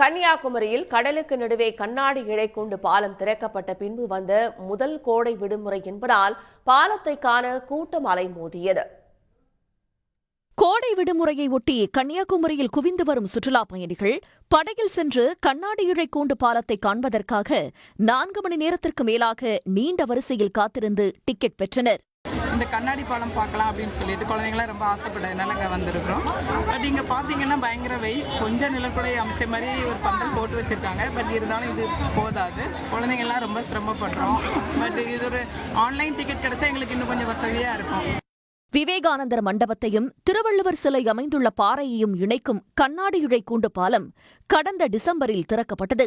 கன்னியாகுமரியில் கடலுக்கு நடுவே கண்ணாடி இழை கொண்டு பாலம் திறக்கப்பட்ட பின்பு வந்த முதல் கோடை விடுமுறை என்பதால் பாலத்தை காண கூட்டம் அலைமோதியது. கோடை விடுமுறையை ஒட்டி கன்னியாகுமரியில் குவிந்து வரும் சுற்றுலாப் பயணிகள் படகில் சென்று கண்ணாடி இழை கூண்டு பாலத்தை காண்பதற்காக நான்கு மணி நேரத்திற்கு மேலாக நீண்ட வரிசையில் காத்திருந்து டிக்கெட் பெற்றனர். இந்த கண்ணாடி பாலம் பார்க்கலாம் அப்படின்னு சொல்லிட்டு குழந்தைங்களாம் ரொம்ப ஆசைப்பட்டதுனால இங்கே வந்திருக்கிறோம். பட் இங்கே பார்த்தீங்கன்னா பயங்கர வெயில். கொஞ்சம் நிலக்குடை அமைச்ச மாதிரி ஒரு பந்தல் போட்டு வச்சுருக்காங்க. பட் இருந்தாலும் இது போதாது. குழந்தைங்கள்லாம் ரொம்ப சிரமப்படுறோம். பட் இது ஒரு ஆன்லைன் டிக்கெட் கிடைச்சா எங்களுக்கு இன்னும் கொஞ்சம் வசதியாக இருக்கும். விவேகானந்தர் மண்டபத்தையும் திருவள்ளுவர் சிலை அமைந்துள்ள பாறையையும் இணைக்கும் கண்ணாடியுழை கூண்டு பாலம் கடந்த டிசம்பரில் திறக்கப்பட்டது.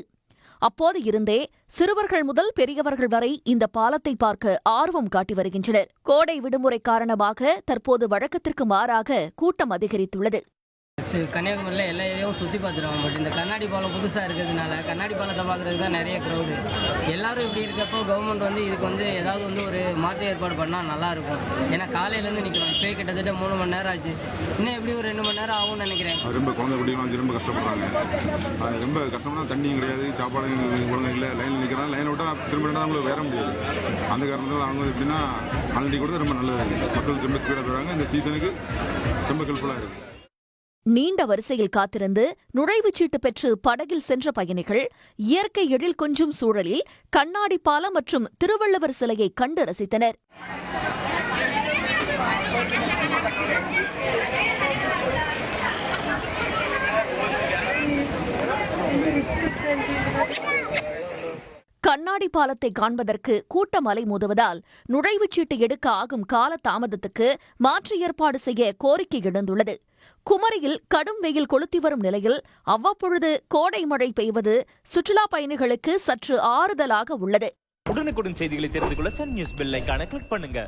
அப்போது இருந்தே சிறுவர்கள் முதல் பெரியவர்கள் வரை இந்த பாலத்தை பார்க்க ஆர்வம் காட்டி வருகின்றனர். கோடை விடுமுறை காரணமாக தற்போது வழக்கத்திற்கு மாறாக கூட்டம் அதிகரித்துள்ளது. கன்னியாகுமரியில் எல்லா ஏரியாவும் சுற்றி பார்த்துருவோம் பட் இந்த கண்ணாடி பாலம் புதுசாக இருக்கிறதுனால கண்ணாடி பாலத்தை பார்க்குறதுக்கு தான் நிறைய க்ரௌடு எல்லோரும் இப்படி இருக்கப்போ கவர்மெண்ட் வந்து இதுக்கு வந்து ஏதாவது வந்து ஒரு மாற்று ஏற்பாடு பண்ணால் நல்லாயிருக்கும். ஏன்னா காலையிலேருந்து நிற்கிறோம். இப்போ கிட்டத்தட்ட மூணு மணி நேரம் ஆச்சு. இன்னும் எப்படி ஒரு ரெண்டு மணி நேரம் ஆகும்னு நினைக்கிறேன். ரொம்ப குழந்தை குட்டிகளும் வந்து ரொம்ப கஷ்டப்படுறாங்க. அது ரொம்ப கஷ்டம்னா தண்ணியும் கிடையாது சாப்பாடு ஒழுங்கு இல்லை. லைனில் நிற்கிறாங்க லைனை விட்டால் திரும்ப ரெண்டு அவங்களுக்கு வேற முடியாது. அந்த காரணத்தில் அவங்க எப்படின்னா ஆல்ரெடி கூட ரொம்ப நல்லது. மக்கள் ரொம்ப ஸ்பீடாக போகிறாங்க இந்த சீசனுக்கு ரொம்ப ஹெல்ப்ஃபுல்லாக இருக்குது நீண்ட வரிசையில் காத்திருந்து நுழைவுச் சீட்டு பெற்று படகில் சென்ற பயணிகள் இயற்கை எழில் கொஞ்சும் சூழலில் கண்ணாடி பாலம் மற்றும் திருவள்ளுவர் சிலையை கண்டு ரசித்தனர். கண்ணாடி பாலத்தை காண்பதற்கு கூட்டம் அலைமோதுவதால் நுழைவுச் சீட்டு எடுக்க ஆகும் கால தாமதத்துக்கு மாற்று ஏற்பாடு செய்ய கோரிக்கை எழுந்துள்ளது. குமரியில் கடும் வெயில் கொளுத்தி வரும் நிலையில் அவ்வப்பொழுது கோடை மழை பெய்வது சுற்றுலாப் பயணிகளுக்கு சற்று ஆறுதலாக உள்ளது. உடனுக்குடன் செய்திகளை தெரிந்து கொள்ள சன் நியூஸ் பெல் கிளிக் பண்ணுங்க.